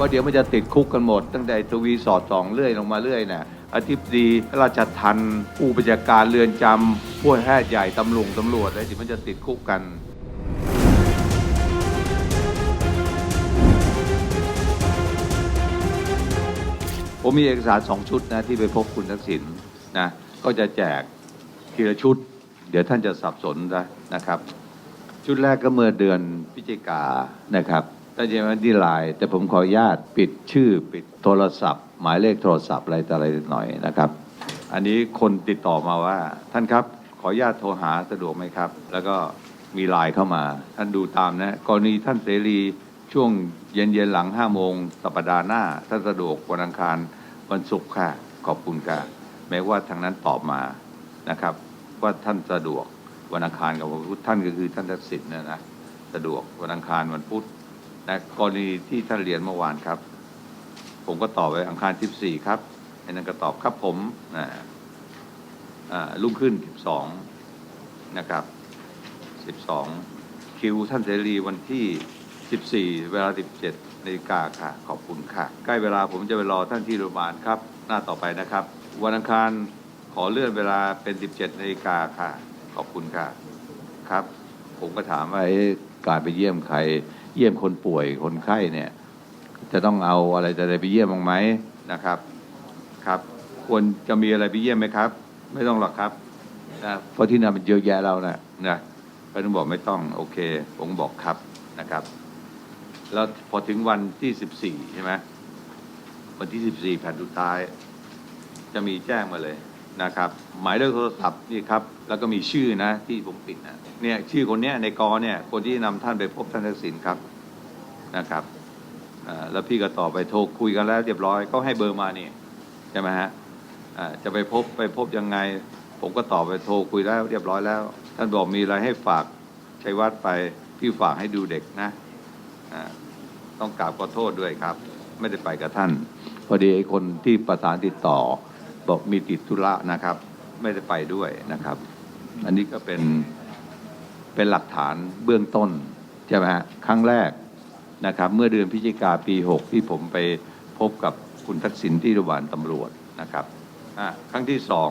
ราะเดี๋ยวมันจะติดคุกกันหมด ตั้งแต่ทวีสอดสองเรื่อยลงมาเรื่อยน่ะอธิบดีราชทันผู้บัญชาการเรือนจำผู้แพทย์ใหญ่ตำรวจตำรวจอะไรเดี๋ยวมันจะติดคุกกันผมมีเอกสารสองชุดนะที่ไปพบคุณทักษิณนะก็จะแจกทีละชุด เดี๋ยวท่านจะสับสนนะนะครับ ชุดแรกก็เมื่อเดือนพฤศจิกานะครับ ตั้งใจว่าที่ไลน์แต่ผมขออนุญาตปิดชื่อปิดโทรศัพท์ หมายเลขโทรศัพท์อะไรต่ออะไรหน่อยนะครับ อันนี้คนติดต่อมาว่า ท่านครับขออนุญาตโทรหาสะดวกไหมครับ แล้วก็มีไลน์เข้ามา ท่านดูตามนะกรณีท่านเสรีช่วงเย็นๆหลัง5โมงสัปดาห์หน้าท่านสะดวกวันอังคารวันศุกร์ค่ะขอบคุณค่ะแม้ว่าทางนั้นตอบมานะครับ ว่าท่านสะดวกวันอังคารกับวันพุธท่านก็คือท่านทักษิณนะนะสะดวกวันอังคารวันพุธ นะกรณีที่ท่านเรียนเมื่อวานครับ ผมก็ตอบไปอังคารที่สี่ครับไอ้นั่นก็ตอบครับผมนะรุ่งขึ้นสิบสองนะครับสิบสองคิวท่านเสรีวันที่สิบสี่เวลาสิบเจ็ดนาฬิกาค่ะ ขอบคุณค่ะ ใกล้เวลาผมจะไปรอท่านที่โรงพยาบาลครับ หน้าต่อไปนะครับ วันอังคารขอเลื่อนเวลาเป็นสิบเจ็ดนาฬิกาค่ะ ขอบคุณค่ะ ครับ ผมก็ถามว่าการไปเยี่ยมใคร เยี่ยมคนป่วยคนไข้เนี่ย จะต้องเอาอะไรจะไไปเยี่ยมบ้างไหมนะครับครับ ควรจะมีอะไรไปเยี่ยมไหมครับ ไม่ต้องหรอกครับนะเพราะที่นั่นมันเยอะแยะแล้วนะนะก็ต้องบอกไม่ต้องโอเค ผมบอกครับนะครับ แล้วพอถึงวันที่สิบสี่ใช่ไหมวันที่สิบสี่แผ่นสุดท้าย จะมีแจ้งมาเลย นะครับ หมายเลขโทรศัพท์นี่ครับ แล้วก็มีชื่อนะที่ผมปิดนะเนี่ยชื่อคนเนี้ยในกอเนี่ยคนที่นำท่านไปพบท่านทักษิณครับนะครับแล้วพี่ก็ต่อไปโทรคุยกันแล้วเรียบร้อยก็ให้เบอร์มานี่ใช่ไหมฮะจะไปพบไปพบยังไง ผมก็ต่อไปโทรคุยแล้วเรียบร้อยแล้ว ท่านบอกมีอะไรให้ฝากชัยวัฒน์ไปพี่ฝากให้ดูเด็กนะต้องกราบขอโทษด้วยครับ ไม่ได้ไปกับท่าน พอดีไอ้คนที่ประสานติดต่อ บอกมีติดธุระนะครับ ไม่ได้ไปด้วยนะครับ อันนี้ก็เป็นเป็นหลักฐานเบื้องต้นใช่ไหมฮะครั้งแรกนะครับ เมื่อเดือนพฤศจิกาปี6ที่ผมไปพบกับคุณทักษิณที่โรงพยาบาลตำรวจนะครับอะครั้งที่สอง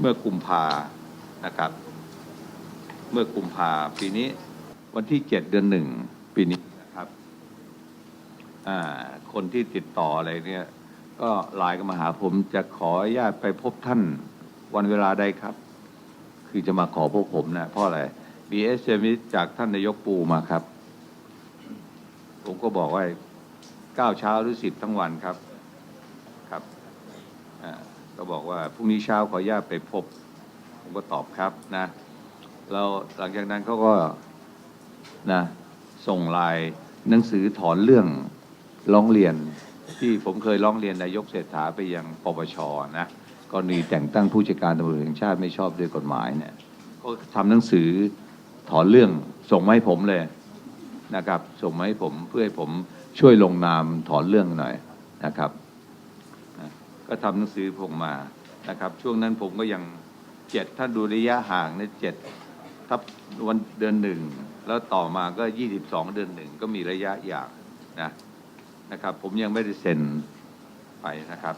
เมื่อกุมภานะครับ เมื่อกุมภาปีนี้วันที่7เดือนหนึ่งปีนี้นะครับอ่าคนที่ติดต่ออะไรเนี่ย ก็ไลน์ก็มาหาผมจะขออนุญาตไปพบท่านวันเวลาใดครับ คือจะมาขอพบผมนะเพราะอะไรมีเอสเมจากท่านนายกปูมาครับ ผมก็บอกว่าเก้าเช้าหรือสิบทั้งวันครับครับก็บอกว่าพรุ่งนี้เช้าขออนุญาตไปพบ ผมก็ตอบครับนะแล้วหลังจากนั้นเขาก็นะส่งลน์หนังสือถอนเรื่องร้องเรียน ที่ผมเคยร้องเรียนนายกเศรษฐาไปยังปปชนะกรณีแต่งตั้งผู้จัดการตำรวจแห่งชาติไม่ชอบด้วยกฎหมายเนี่ยก็ทำหนังสือถอนเรื่องส่งมาให้ผมเลยนะครับ ส่งมาให้ผมเพื่อให้ผมช่วยลงนามถอนเรื่องหน่อยนะครับ ก็ทำหนังสือผมมานะครับ ช่วงนั้นผมก็ยังเจ็ดถ้าดูระยะห่างเนี่ยเจ็ดทับวันเดือนหนึ่ง แล้วต่อมาก็ยี่สิบสองเดือนหนึ่งก็มีระยะอย่างนะ นะครับ ผมยังไม่ได้เซ็นไปนะครับ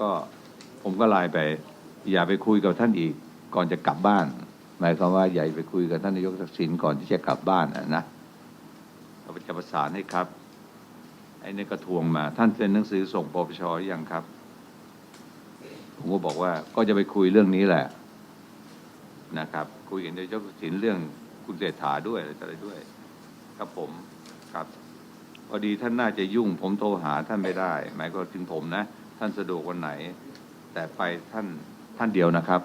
ก็ผมก็ไลน์ไป อย่าไปคุยกับท่านอีก ก่อนจะกลับบ้าน หมายความว่าอย่าไปคุยกับท่านนายกทักษิณก่อนที่จะกลับบ้านนะนะเราจะประสานให้ครับไอ้นี่ก็ทวงมา ท่านเซ็นหนังสือส่งปปชอยังครับ ผมก็บอกว่าก็จะไปคุยเรื่องนี้แหละนะครับ คุยกับนายกทักษิณเรื่องคุณเศรษฐาด้วยอะไรด้วย ครับผมครับ พอดีท่านน่าจะยุ่ง ผมโทรหาท่านไม่ได้ หมายก็ถึงผมนะ ท่านสะดวกวันไหน แต่ไปท่านท่านเดียวนะครับ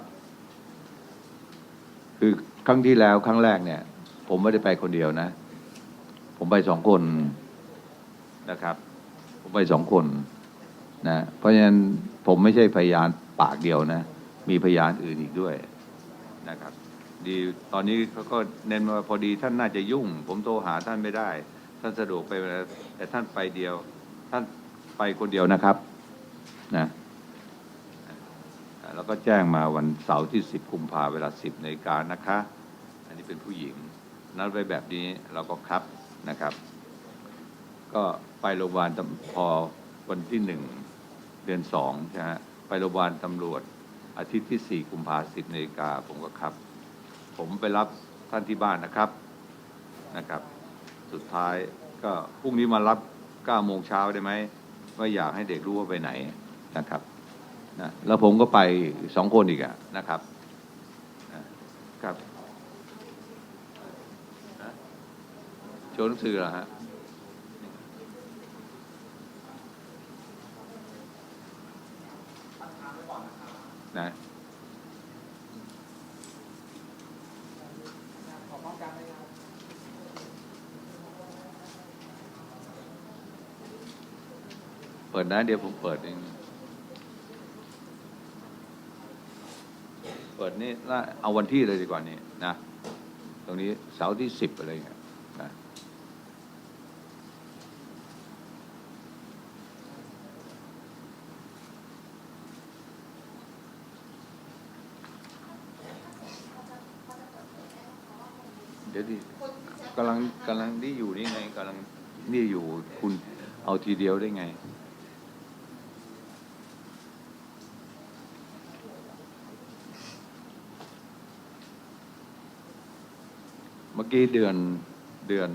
คือครั้งที่แล้วครั้งแรกเนี่ย ผมไม่ได้ไปคนเดียวนะ ผมไปสองคนนะครับ ผมไปสองคนนะ เพราะฉะนั้นผมไม่ใช่พยานปากเดียวนะ มีพยานอื่นอีกด้วยนะครับ ดีตอนนี้เขาก็เน้นว่าพอดีท่านน่าจะยุ่ง ผมโทรหาท่านไม่ได้ ท่านสะดวกไปเวลาแต่ท่านไปเดียว ท่านไปคนเดียวนะครับนะอ่าแล้วก็แจ้งมาวันเสาร์ที่ 10กุมภาเวลา 10นาฬิกานะคะ อันนี้เป็นผู้หญิง นัดไว้แบบนี้เราก็ครับนะครับ ก็ไปโรงพยาบาลพอวันที่หนึ่งเดือนสองใช่ไหมไปโรงพยาบาลตำรวจ อาทิตย์ที่สี่กุมภาสิบนาฬิกาผมก็ครับ ผมไปรับท่านที่บ้านนะครับนะครับ สุดท้ายก็พรุ่งนี้มารับเก้าโมงเช้าได้ไหมไม่อยากให้เด็กรู้ว่าไปไหนนะครับนะแล้วผมก็ไปสองคนอีกอะนะครับครับโชว์หนังสือเหรอฮะนะ ปิดนะ เดี๋ยวผมเปิดเอง เปิดนี่น่าเอาวันที่เลยดีกว่านี่นะ ตรงนี้เสาร์ที่สิบอะไรเงี้ยนะเดี๋ยวดิกำลังกำลังนี่อยู่นี่ไงกำลังนี่อยู่คุณเอาทีเดียวได้ไง เมื่อกี้เดือนเดือน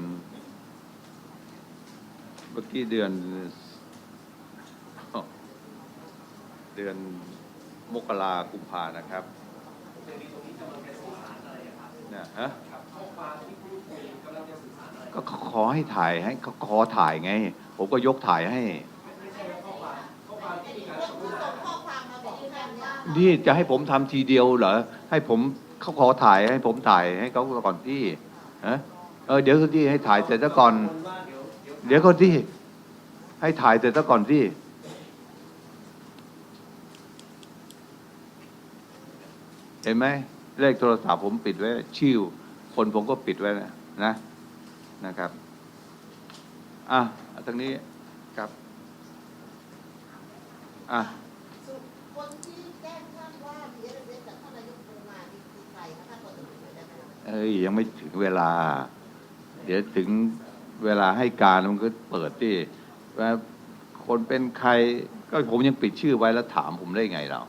เมื่อกี้เดือน เดือนมกรากุมภานะครับเนี่ยฮะก็ขอให้ถ่ายให้ก็ขอถ่ายไง ผมก็ยกถ่ายให้ นี่จะให้ผมทำทีเดียวเหรอ ให้ผมเขาขอถ่ายให้ผมถ่ายให้เขาก่อนที่ ฮะเออเดี๋ยวที่ให้ถ่ายเสร็จซะก่อน เดี๋ยวก่อนที่ ให้ถ่ายเสร็จซะก่อนที่เห็นไหมเลขโทรศัพท์ผมปิดไว้ ชื่อ คนผมก็ปิดไว้นะนะนะครับ อะทางนี้ครับ อะ เอ้ยยังไม่ถึงเวลา เดี๋ยวถึงเวลาให้การมันก็เปิดที่ว่าคนเป็นใครก็ผมยังปิดชื่อไว้แล้วถามผมได้ไงเรา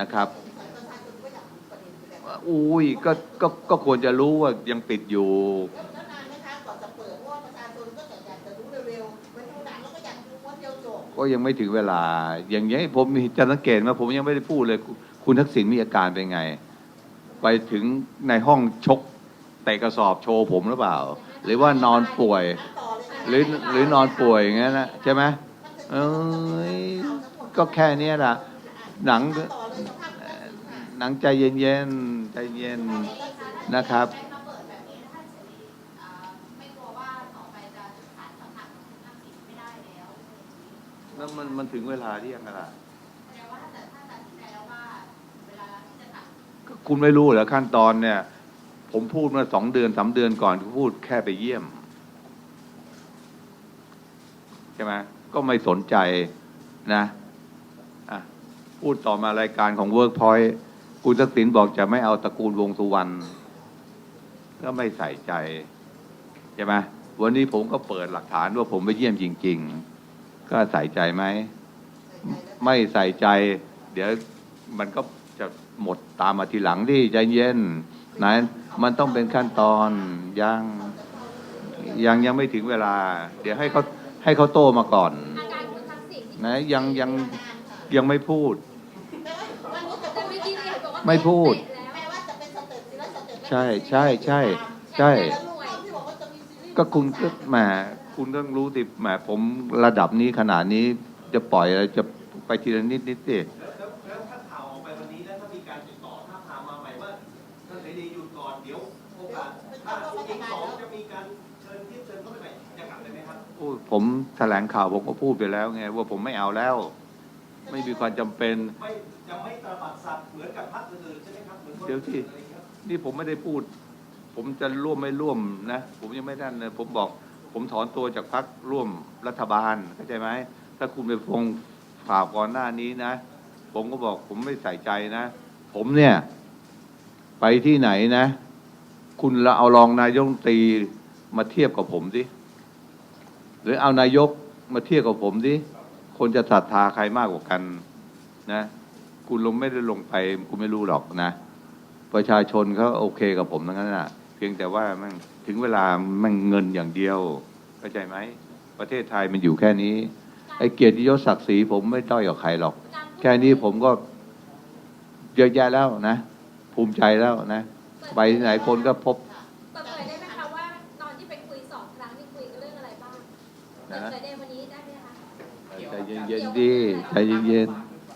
นะครับประชาชนก็อยากรู้ประเด็นนี้แหละว่าอุ้ยก็ก็ก็ควรจะรู้ว่ายังปิดอยู่แล้วนานไหมคะก่อนจะเปิดเพราะว่าประชาชนก็อยากจะรู้เร็วๆเหมือนดูหนังแล้วก็อยากดูวันเดียวจบก็ยังไม่ถึงเวลา อย่างนี้ผมจะสังเกตว่าผมยังไม่ได้พูดเลย คุณทักษิณมีอาการเป็นไง ไปถึงในห้องชกเตะกระสอบโชว์ผมหรือเปล่า หรือว่านอนป่วย หรือหรือนอนป่วยอย่างนั้นนะใช่ไหมเอ้ยก็แค่เนี้ยละหนังหนังใจเย็นๆใจเย็นนะครับแล้วแล้วมันมันถึงเวลาที่ยังไงล่ะ คุณไม่รู้เหรอขั้นตอนเนี่ย ผมพูดมื่อสองเดือนสามเดือนก่อนก็พูดแค่ไปเยี่ยมใช่ไหมก็ไม่สนใจนะอะพูดต่อมารายการของ Workpoint คุณทักษิณบอกจะไม่เอาตระกูลวงสุวรรณก็ไม่ใส่ใจใช่ไหมวันนี้ผมก็เปิดหลักฐานว่าผมไปเยี่ยมจริง ๆ ก็ใส่ใจไหม ไม่ใส่ใจ เดี๋ยวมันก็ จะหมดตามมาทีหลังที่ใจเย็นนะมันต้องเป็นขั้นตอนยังยังยังไม่ถึงเวลา เดี๋ยวให้เขาให้เขาโตมาก่อน นะยังยังยังไม่พูดแม้ว่าวันนี้จะแต่เมื่อกี้เนี่ยบอกว่าไม่พูด ใช่ใช่ใช่ใช่ ก็คุณก็แหมคุณต้องรู้สิแหมผมระดับนี้ขนาดนี้จะปล่อยอะไรจะไปทีละนิดนิดสิ วโอกาสถ้าอีกสองจะมีการเชิญที่เชิญเข้าไปใหม่จะกลับได้ไหมครับพูดผมแถลงข่าวผมก็พูดไปแล้วไงว่าผมไม่เอาแล้ว ไม่มีความจำเป็น ไม่จะไม่ตระบัดสัตว์เหมือนกับพรรคอื่นๆใช่ไหมครับเหมือนคนเดี๋ยวที่อื่นอะไรอย่างเงี้ยครับนี่ผมไม่ได้พูด ผมจะร่วมไม่ร่วมนะ ผมยังไม่ได้เลยผมบอก ผมถอนตัวจากพรรคร่วมรัฐบาลเข้าใจไหมถ้าคุณไปฟงข่าวก่อนหน้านี้นะ ผมก็บอกผมไม่ใส่ใจนะ ผมเนี่ย ไปที่ไหนนะ คุณละเอารองนายกตรีมาเทียบกับผมสิหรือเอานายกมาเทียบกับผมดิคนจะศรัทธาใครมากกว่ากัน นะ คุณลงไม่ได้ลงไปคุณไม่รู้หรอกนะประชาชนเขาโอเคกับผมทั้งนั้นน่ะเพียงแต่ว่ามันถึงเวลามันเงินอย่างเดียวเข้าใจไหมประเทศไทยมันอยู่แค่นี้ ไอ้เกียรติยศศักดิ์ศรีผมไม่ด้อยกับใครหรอก แค่นี้ผมก็เยอะแยะแล้วนะ ภูมิใจแล้วนะ ไปที่ไหนคนก็พบเปิดเผยได้ไหมคะว่าตอนที่ไปคุยสองครั้งนี่คุยกันเรื่องอะไรบ้างเปิดเผยได้วันนี้ได้ไหมคะใจเย็นๆดิใจเย็น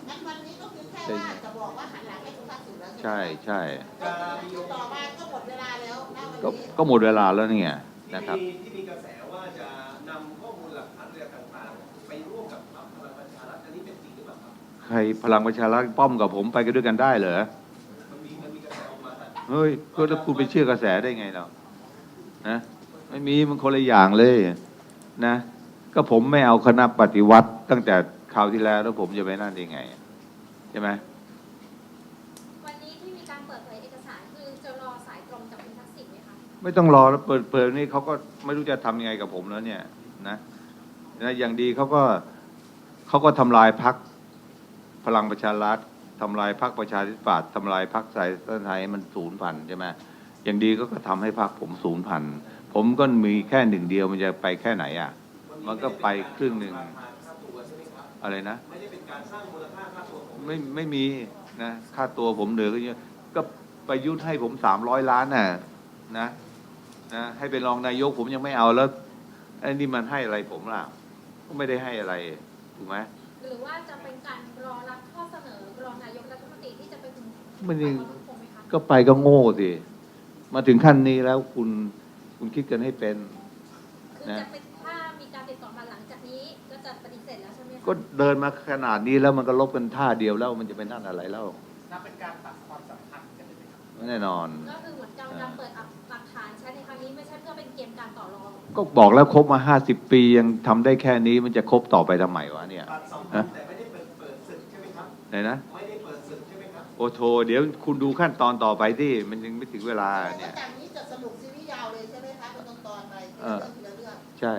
งั้นวันนี้ก็คือแค่ว่าจะบอกว่าหันหลังให้คุณทักษิณแล้วๆใช่ใช่จะมีโอต่อกาสมาก็หมดเวลาแล้วณวันก็นี้ก็หมดเวลาแล้วเนี่ยที่นะครับมีที่มีกระแสว่าจะนำข้อมูลหลักฐานอะไรต่างๆ ไปร่วมกับพรรคพลังประชารัฐอันนี้เป็นจริงหรือเปล่าครับ ใครพลังประชารัฐป้อมกับผมไปกันด้วยกันได้เหรอ เฮ้ยก็แล้วคุณไปเชื่อกระแสได้ไงเรานะไม่มีมันคนละอย่างเลยนะ ก็ผมไม่เอาคณะปฏิวัติ ตั้งแต่คราวที่แล้วแล้วผมจะไปนั่นได้ไงใช่ไหมวันนี้ที่มีการเปิดเผยเอกสารคือจะรอสายตรงจากคุณทักษิณไหมคะไม่ต้องรอแล้วเปิดเปิดนี่เขาก็ไม่รู้จะทำยังไงกับผมแล้วเนี่ยนะนะอย่างดีเขาก็เขาก็ทำลายพักพลังประชารัฐ ทำลายพักประชาธิปัตย์ทำลายพักสายไทยมันศูนย์พันใช่ไหมอย่างดีก็ก็ทำให้พักผมศูนย์พันผมก็มีแค่หนึ่งเดียวมันจะไปแค่ไหนอะ มันก็ไปครึ่งหนึ่งอะไรนะ ไม่ไม่มีนะค่าตัวผมเหลือก็เยอะก็ประยุทธ์ให้ผมสามร้อยล้านน่ะนะนะให้เป็นรองนายกผมยังไม่เอาแล้วไอ้นี่มันให้อะไรผมล่ะก็ไม่ได้ให้อะไรถูกไหม หรือว่าจะเป็นการรอรับข้อเสนอรองนายกรัฐมนตรีที่จะไปถึงมันยังความมั่นคงไหมคะก็ไปก็โง่สิมาถึงขั้นนี้แล้วคุณคุณคิดกันให้เป็นคือจะเป็นถ้ามีการติดต่อมาหลังจากนี้ก็จะปฏิเสธแล้วใช่ไหมคะก็เดินมาขนาดนี้แล้วมันก็ลบกันท่าเดียวแล้วมันจะไปนั่นอะไรแล้วนับเป็นการตัด ไหมครับแน่นอน ก็คือเหมือนการการเปิดหลักฐานใช้ในครั้งนี้ไม่ใช่เพื่อเป็นเกมการต่อรองก็บอกแล้วคบมาห้าสิบปียังทำได้แค่นี้มันจะคบต่อไปทำไมวะเนี่ย ตัดสัมพันธ์แต่ไม่ได้เปิดเปิดศึกใช่ไหมครับ ไหนนะ ไม่ได้เปิดศึกใช่ไหมครับ โอ้โทเดี๋ยวคุณดูขั้นตอนต่อไปที่มันยังไม่ถึงเวลาเนี่ยจากนี้จะสรุปซีรีส์ยาวเลยใช่ไหมคะเป็นตอนๆไปทีเอละอเรื่องทีละเรื่องใช่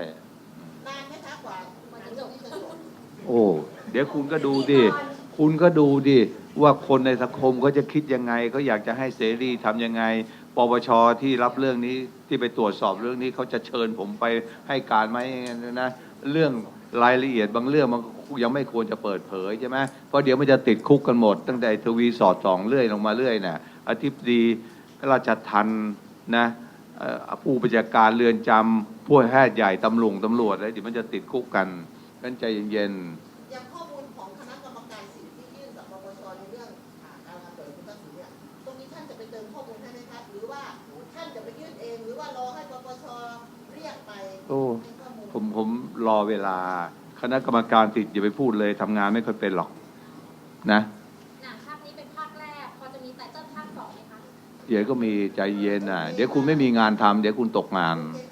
นานไหมคะกว่าหนังเรื่องนี้จะจบ โอ้ เดี๋ยวคุณก็ดูดิ คุณก็ดูดิว่าคนในสังคมเขาจะคิดยังไงเขาอยากจะให้เสรีทำยังไงปปชที่รับเรื่องนี้ที่ไปตรวจสอบเรื่องนี้เขาจะเชิญผมไปให้การไหมนะเรื่องรายละเอียดบางเรื่องมันยังไม่ควรจะเปิดเผยใช่ไหมเพราะเดี๋ยวมันจะติดคุกกันหมด ตั้งแต่ทวีสอดสองเรื่อยลงมาเรื่อยน่ะอธิบดีราชทันนะผู้บัญชาการเรือนจำผู้แพทย์ใหญ่ตำรวจตำรวจอะไรเดี๋ยวมันจะติดคุกกันกันใจเย็นๆ เติมข้อมูลให้ไหมคะหรือว่าท่านจะไปยื่นเอง หรือว่ารอให้ปปชเรียกไปโอ้ ให้ข้อมูลผมผมรอเวลา คณะกรรมการติดอย่าไปพูดเลยทำงานไม่ค่อยเป็นหรอก นะ หนังภาคนี้เป็นภาคแรก พอจะมีไตเติ้ลภาคสองไหมคะ เดี๋ยวก็มีใจเย็นอะ เดี๋ยวคุณไม่มีงานทำเดี๋ยวคุณตกงาน โอเค